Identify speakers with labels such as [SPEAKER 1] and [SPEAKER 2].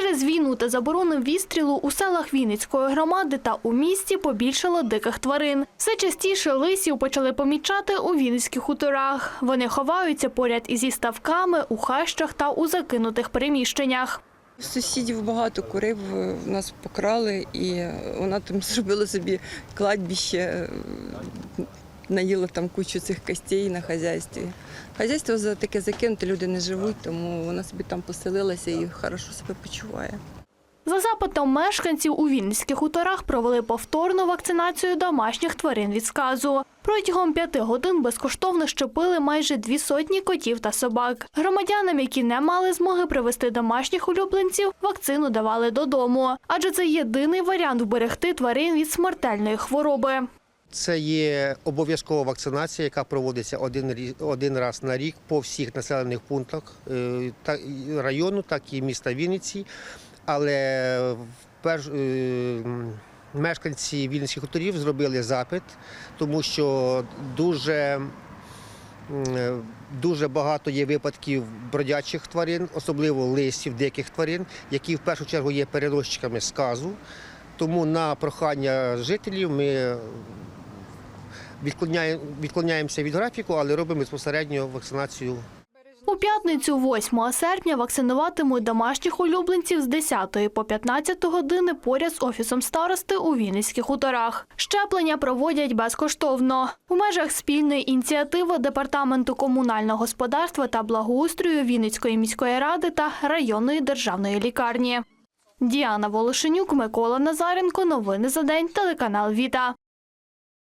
[SPEAKER 1] Через війну та заборону відстрілу у селах Вінницької громади та у місті побільшало диких тварин. Все частіше лисів почали помічати у Вінницьких хуторах. Вони ховаються поряд із ставками, у хащах та у закинутих приміщеннях.
[SPEAKER 2] Сусідів багато курив, е, нас покрали, і вона там зробила собі кладбище, е, наїла там кучу цих костей на хазяйстві. Хазяйство за таке закинуте, люди не живуть, тому вона собі там поселилася і хорошо себе почуває.
[SPEAKER 1] За запитом мешканців у Вінницьких хуторах провели повторну вакцинацію домашніх тварин від сказу. Протягом п'яти годин безкоштовно щепили майже дві сотні котів та собак. Громадянам, які не мали змоги привезти домашніх улюбленців, вакцину давали додому, адже це єдиний варіант вберегти тварин від смертельної хвороби.
[SPEAKER 3] Це є обов'язкова вакцинація, яка проводиться один, один раз на рік по всіх населених пунктах е, району, так і міста Вінниці. Але вперш, е, мешканці Вінницьких хуторів зробили запит, тому що дуже, е, дуже багато є випадків бродячих тварин, особливо лисів, диких тварин, які в першу чергу є переносчиками сказу. Тому на прохання жителів ми відклоняє- відклоняємося від графіку, але робимо безпосередньо вакцинацію
[SPEAKER 1] У п'ятницю, 8 серпня, вакцинуватимуть домашніх улюбленців з 10 по 15 години поряд з офісом старости у Вінницьких хуторах. Щеплення проводять безкоштовно. У межах спільної ініціативи Департаменту комунального господарства та благоустрою Вінницької міської ради та районної державної лікарні. Діана Волошенюк, Микола Назаренко. Новини за день. Телеканал Віта.